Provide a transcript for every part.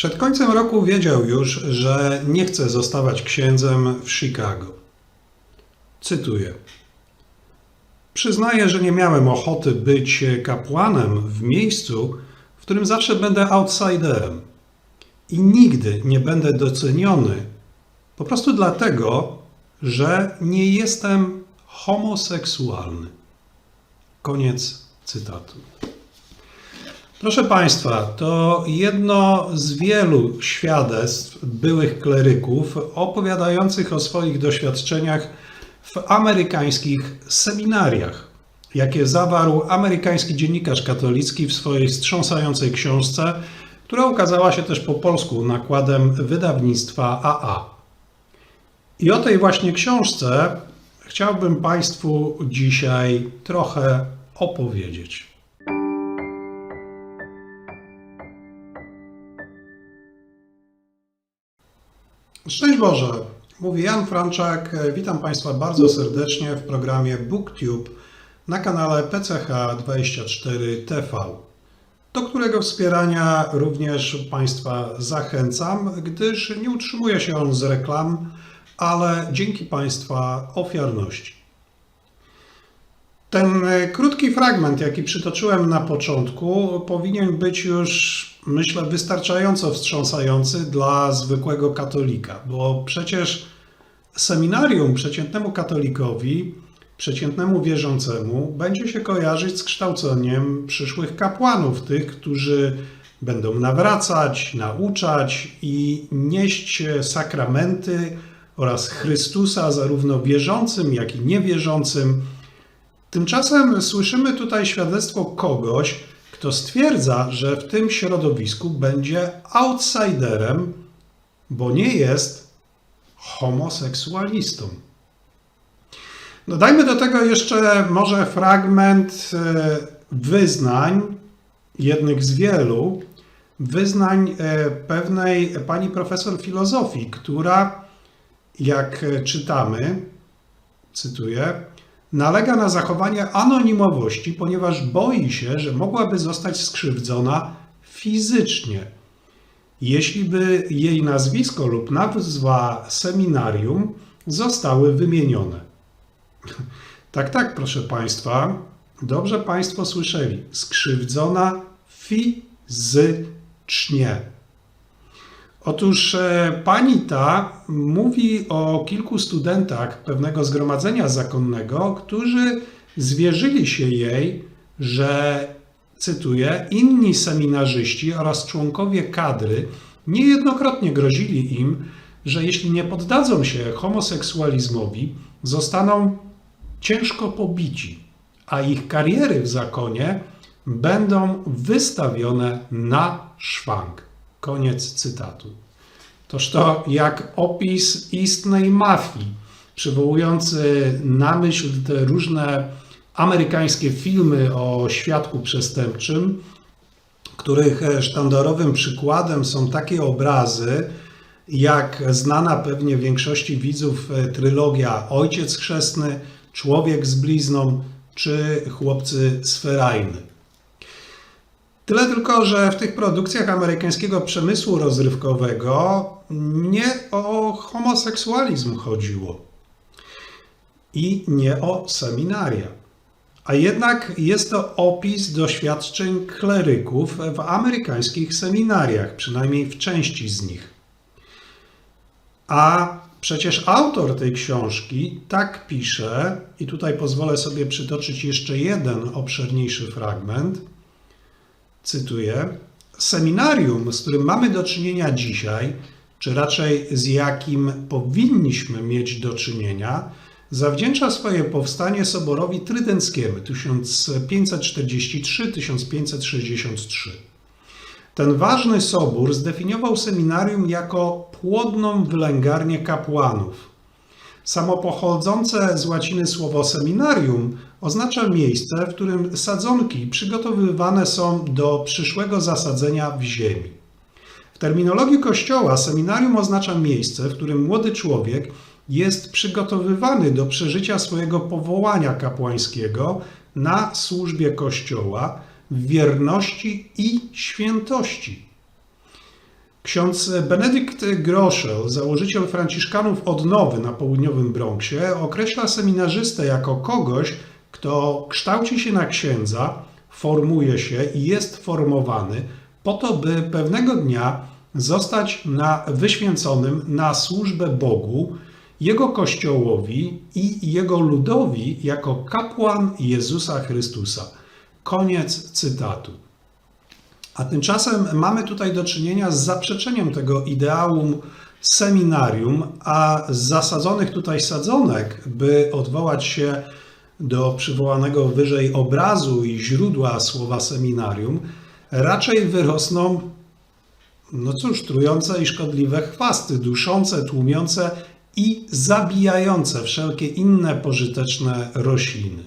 Przed końcem roku wiedział już, że nie chce zostawać księdzem w Chicago. Cytuję. Przyznaję, że nie miałem ochoty być kapłanem w miejscu, w którym zawsze będę outsiderem i nigdy nie będę doceniony, po prostu dlatego, że nie jestem homoseksualny. Koniec cytatu. Proszę Państwa, to jedno z wielu świadectw byłych kleryków opowiadających o swoich doświadczeniach w amerykańskich seminariach, jakie zawarł amerykański dziennikarz katolicki w swojej wstrząsającej książce, która ukazała się też po polsku nakładem wydawnictwa AA. I o tej właśnie książce chciałbym Państwu dzisiaj trochę opowiedzieć. Szczęść Boże! Mówi Jan Franczak. Witam Państwa bardzo serdecznie w programie BookTube na kanale PCH24 TV, do którego wspierania również Państwa zachęcam, gdyż nie utrzymuje się on z reklam, ale dzięki Państwa ofiarności. Ten krótki fragment, jaki przytoczyłem na początku, powinien być już, myślę, wystarczająco wstrząsający dla zwykłego katolika, bo przecież seminarium przeciętnemu katolikowi, przeciętnemu wierzącemu, będzie się kojarzyć z kształceniem przyszłych kapłanów, tych, którzy będą nawracać, nauczać i nieść sakramenty oraz Chrystusa zarówno wierzącym, jak i niewierzącym. Tymczasem słyszymy tutaj świadectwo kogoś, kto stwierdza, że w tym środowisku będzie outsiderem, bo nie jest homoseksualistą. Dodajmy do tego jeszcze może fragment e, wyznań, jednych z wielu, wyznań e, pewnej pani profesor filozofii, która, jak czytamy, cytuję, nalega na zachowanie anonimowości, ponieważ boi się, że mogłaby zostać skrzywdzona fizycznie. Jeśli by jej nazwisko lub nazwa seminarium zostały wymienione. Tak, tak, proszę Państwa, dobrze Państwo słyszeli. Skrzywdzona fizycznie. Otóż e, pani ta mówi o kilku studentach pewnego zgromadzenia zakonnego, którzy zwierzyli się jej, że, cytuję, inni seminarzyści oraz członkowie kadry niejednokrotnie grozili im, że jeśli nie poddadzą się homoseksualizmowi, zostaną ciężko pobici, a ich kariery w zakonie będą wystawione na szwank. Koniec cytatu. Toż to jak opis istnej mafii, przywołujący na myśl te różne amerykańskie filmy o świadku przestępczym, których sztandarowym przykładem są takie obrazy, jak znana pewnie większości widzów trylogia Ojciec Chrzestny, Człowiek z blizną czy Chłopcy z Ferajny. Tyle tylko, że w tych produkcjach amerykańskiego przemysłu rozrywkowego nie o homoseksualizm chodziło i nie o seminaria. A jednak jest to opis doświadczeń kleryków w amerykańskich seminariach, przynajmniej w części z nich. A przecież autor tej książki tak pisze, i tutaj pozwolę sobie przytoczyć jeszcze jeden obszerniejszy fragment cytuję, seminarium, z którym mamy do czynienia dzisiaj, czy raczej z jakim powinniśmy mieć do czynienia, zawdzięcza swoje powstanie Soborowi Trydenckiemu 1543-1563. Ten ważny sobór zdefiniował seminarium jako płodną wylęgarnię kapłanów. Samo pochodzące z łaciny słowo seminarium oznacza miejsce, w którym sadzonki przygotowywane są do przyszłego zasadzenia w ziemi. W terminologii Kościoła seminarium oznacza miejsce, w którym młody człowiek jest przygotowywany do przeżycia swojego powołania kapłańskiego na służbie Kościoła w wierności i świętości. Ksiądz Benedykt Groszel, założyciel Franciszkanów Odnowy na południowym Bronxie, określa seminarzystę jako kogoś, kto kształci się na księdza, formuje się i jest formowany po to, by pewnego dnia zostać na wyświęconym na służbę Bogu, Jego Kościołowi i Jego ludowi jako kapłan Jezusa Chrystusa. Koniec cytatu. A tymczasem mamy tutaj do czynienia z zaprzeczeniem tego ideału seminarium, a z zasadzonych tutaj sadzonek, by odwołać się do przywołanego wyżej obrazu i źródła słowa seminarium, raczej wyrosną, no cóż, trujące i szkodliwe chwasty, duszące, tłumiące i zabijające wszelkie inne pożyteczne rośliny.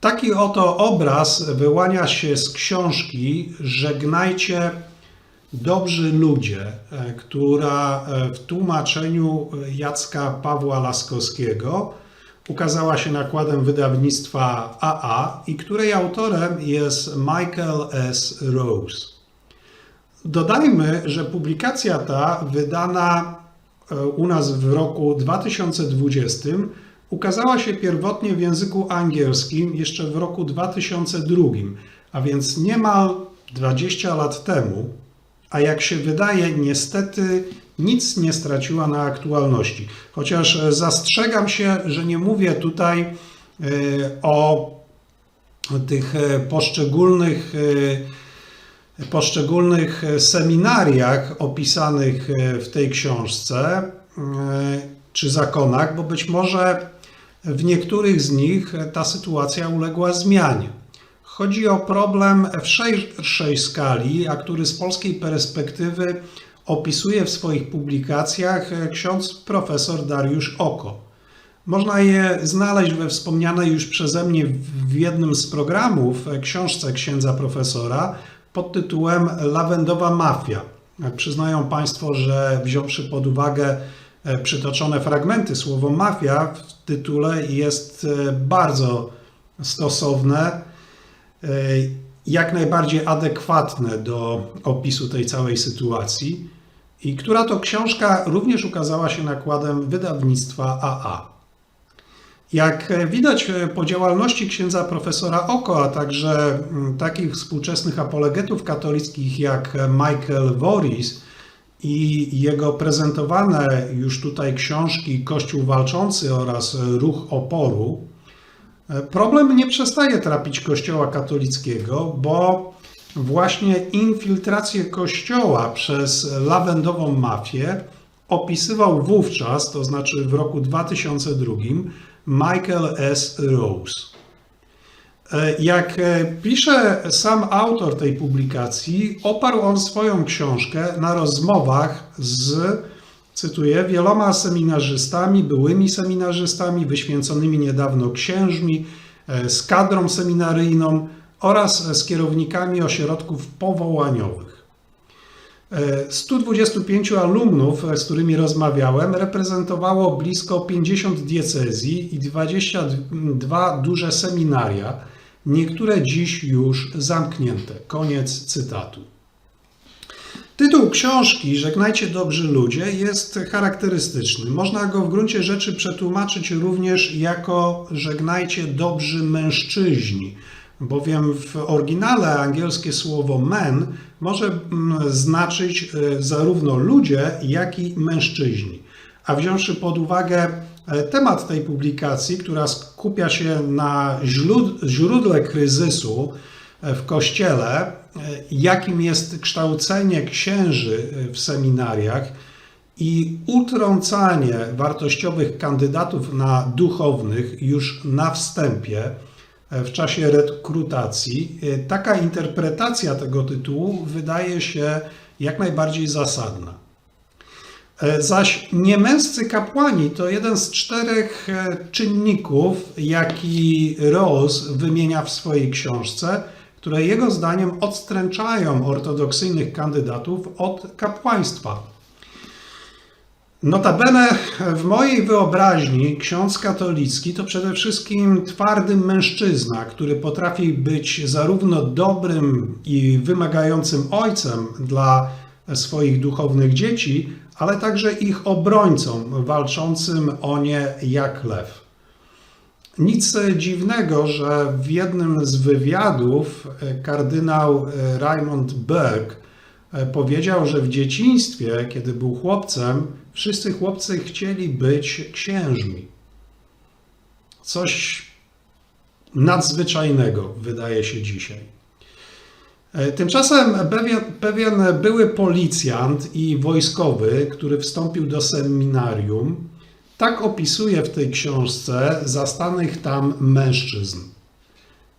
Taki oto obraz wyłania się z książki Żegnajcie dobrzy ludzie, która w tłumaczeniu Jacka Pawła Laskowskiego ukazała się nakładem wydawnictwa AA i której autorem jest Michael S. Rose. Dodajmy, że publikacja ta, wydana u nas w roku 2020, ukazała się pierwotnie w języku angielskim jeszcze w roku 2002, a więc niemal 20 lat temu, a jak się wydaje, niestety nic nie straciła na aktualności. Chociaż zastrzegam się, że nie mówię tutaj e, o tych e, poszczególnych, e, poszczególnych seminariach opisanych w tej książce czy zakonach, bo być może w niektórych z nich ta sytuacja uległa zmianie. Chodzi o problem w szerszej skali, a który z polskiej perspektywy opisuje w swoich publikacjach ksiądz profesor Dariusz Oko. Można je znaleźć we wspomnianej już przeze mnie w jednym z programów książce księdza profesora pod tytułem Lawendowa Mafia. Przyznają Państwo, że wziąwszy pod uwagę przytoczone fragmenty, słowo mafia w tytule jest bardzo stosowne jak najbardziej adekwatne do opisu tej całej sytuacji i która to książka również ukazała się nakładem wydawnictwa AA. Jak widać po działalności księdza profesora Oko, a także takich współczesnych apologetów katolickich jak Michael Voris i jego prezentowane już tutaj książki Kościół Walczący oraz Ruch Oporu, Problem nie przestaje trapić Kościoła katolickiego, bo właśnie infiltrację Kościoła przez lawendową mafię opisywał wówczas, to znaczy w roku 2002, Michael S. Rose. Jak pisze sam autor tej publikacji, oparł on swoją książkę na rozmowach z cytuję, wieloma seminarzystami, byłymi seminarzystami, wyświęconymi niedawno księżmi, e, z kadrą seminaryjną oraz z kierownikami ośrodków powołaniowych. 125 e, alumnów, z którymi rozmawiałem, reprezentowało blisko 50 diecezji i 22 duże seminaria, niektóre dziś już zamknięte. Koniec cytatu. Tytuł książki Żegnajcie dobrzy ludzie jest charakterystyczny. Można go w gruncie rzeczy przetłumaczyć również jako Żegnajcie dobrzy mężczyźni, bowiem w oryginale angielskie słowo men może mm, znaczyć e, zarówno ludzie, jak i mężczyźni. A wziąwszy pod uwagę e, temat tej publikacji, która skupia się na źródle kryzysu e, w Kościele, jakim jest kształcenie księży w seminariach i utrącanie wartościowych kandydatów na duchownych już na wstępie w czasie rekrutacji, taka interpretacja tego tytułu wydaje się jak najbardziej zasadna. Zaś niemęscy kapłani to jeden z czterech czynników, jaki Rose wymienia w swojej książce, które jego zdaniem odstręczają ortodoksyjnych kandydatów od kapłaństwa. Notabene w mojej wyobraźni ksiądz katolicki to przede wszystkim twardy mężczyzna, który potrafi być zarówno dobrym i wymagającym ojcem dla swoich duchownych dzieci, ale także ich obrońcom walczącym o nie jak lew. Nic dziwnego, że w jednym z wywiadów kardynał Raymond Berg powiedział, że w dzieciństwie, kiedy był chłopcem, wszyscy chłopcy chcieli być księżmi. Coś nadzwyczajnego, wydaje się dzisiaj. Tymczasem pewien, pewien były policjant i wojskowy, który wstąpił do seminarium, tak opisuje w tej książce zastanych tam mężczyzn.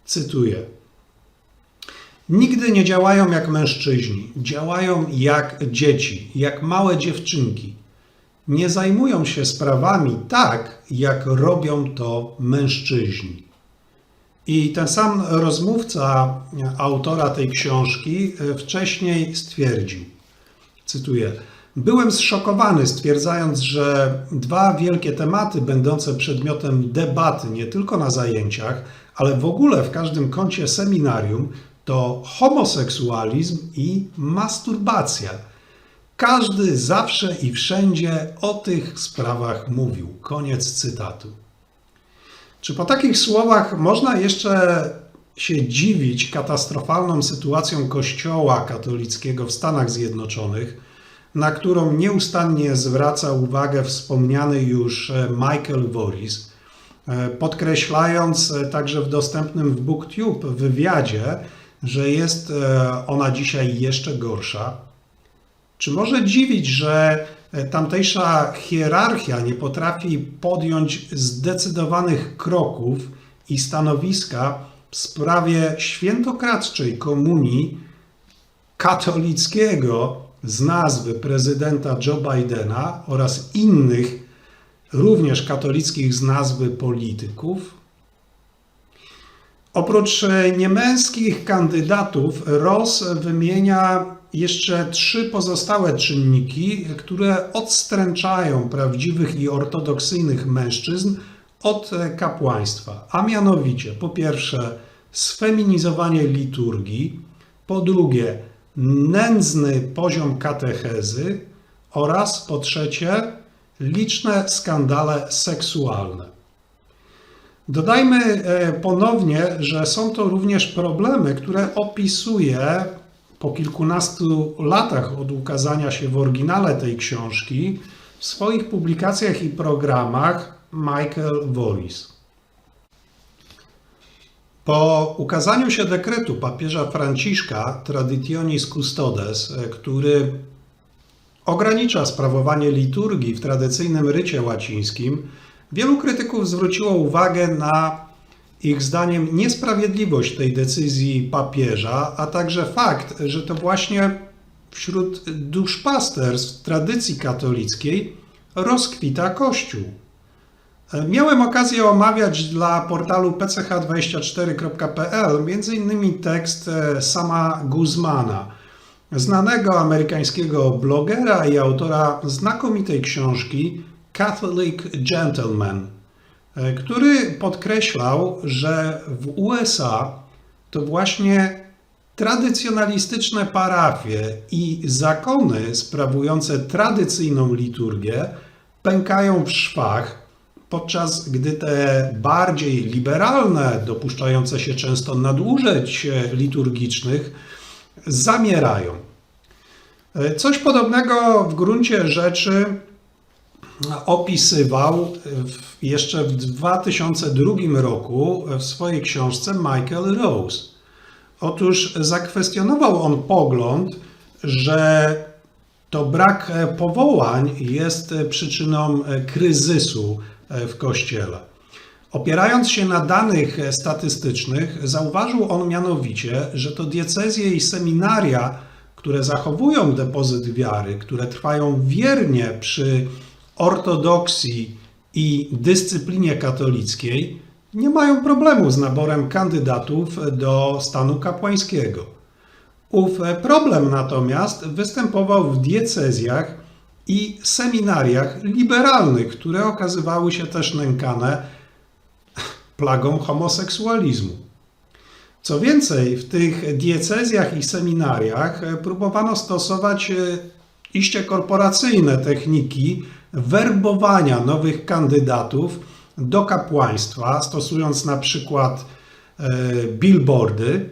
Cytuję. Nigdy nie działają jak mężczyźni, działają jak dzieci, jak małe dziewczynki. Nie zajmują się sprawami tak, jak robią to mężczyźni. I ten sam rozmówca autora tej książki wcześniej stwierdził, cytuję, Byłem zszokowany, stwierdzając, że dwa wielkie tematy będące przedmiotem debaty nie tylko na zajęciach, ale w ogóle w każdym kącie seminarium to homoseksualizm i masturbacja. Każdy zawsze i wszędzie o tych sprawach mówił. Koniec cytatu. Czy po takich słowach można jeszcze się dziwić katastrofalną sytuacją Kościoła katolickiego w Stanach Zjednoczonych, na którą nieustannie zwraca uwagę wspomniany już Michael Voris, podkreślając także w dostępnym w BookTube wywiadzie, że jest ona dzisiaj jeszcze gorsza? Czy może dziwić, że tamtejsza hierarchia nie potrafi podjąć zdecydowanych kroków i stanowiska w sprawie świętokradczej komunii katolickiego z nazwy prezydenta Joe Bidena oraz innych, również katolickich z nazwy polityków? Oprócz niemęskich kandydatów, Ross wymienia jeszcze trzy pozostałe czynniki, które odstręczają prawdziwych i ortodoksyjnych mężczyzn od kapłaństwa. A mianowicie, po pierwsze, sfeminizowanie liturgii, po drugie, nędzny poziom katechezy oraz po trzecie, liczne skandale seksualne. Dodajmy ponownie, że są to również problemy, które opisuje po kilkunastu latach od ukazania się w oryginale tej książki w swoich publikacjach i programach Michael Voris. Po ukazaniu się dekretu papieża Franciszka Traditionis Custodes, który ogranicza sprawowanie liturgii w tradycyjnym rycie łacińskim, wielu krytyków zwróciło uwagę na ich zdaniem niesprawiedliwość tej decyzji papieża, a także fakt, że to właśnie wśród duszpasterstw tradycji katolickiej rozkwita Kościół. Miałem okazję omawiać dla portalu pch24.pl m.in. tekst sama Guzmana, znanego amerykańskiego blogera i autora znakomitej książki Catholic Gentleman, który podkreślał, że w USA to właśnie tradycjonalistyczne parafie i zakony sprawujące tradycyjną liturgię pękają w szwach, podczas gdy te bardziej liberalne, dopuszczające się często nadużyć liturgicznych, zamierają. Coś podobnego w gruncie rzeczy opisywał jeszcze w 2002 roku w swojej książce Michael Rose. Otóż zakwestionował on pogląd, że to brak powołań jest przyczyną kryzysu w Kościele. Opierając się na danych statystycznych, zauważył on mianowicie, że to diecezje i seminaria, które zachowują depozyt wiary, które trwają wiernie przy ortodoksji i dyscyplinie katolickiej, nie mają problemu z naborem kandydatów do stanu kapłańskiego. Ów problem natomiast występował w diecezjach i seminariach liberalnych, które okazywały się też nękane plagą homoseksualizmu. Co więcej, w tych diecezjach i seminariach próbowano stosować e, iście korporacyjne techniki werbowania nowych kandydatów do kapłaństwa, stosując na przykład e, billboardy,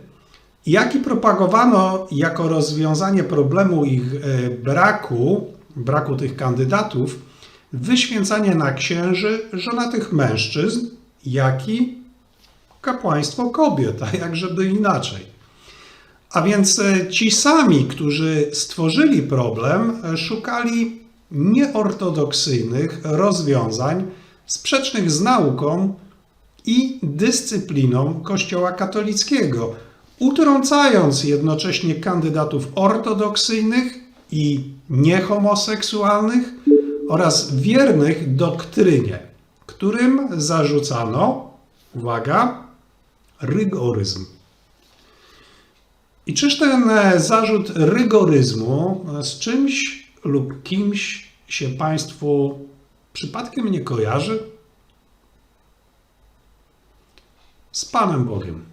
jak i propagowano jako rozwiązanie problemu ich e, braku, braku tych kandydatów, wyświęcanie na księży żonatych mężczyzn, jak i kapłaństwo kobiet, a jak żeby inaczej. A więc e, ci sami, którzy stworzyli problem, szukali nieortodoksyjnych rozwiązań sprzecznych z nauką i dyscypliną Kościoła katolickiego, utrącając jednocześnie kandydatów ortodoksyjnych i niehomoseksualnych oraz wiernych doktrynie, którym zarzucano, uwaga, rygoryzm. I czyż ten zarzut rygoryzmu z czymś lub kimś się Państwu przypadkiem nie kojarzy? Z Panem Bogiem.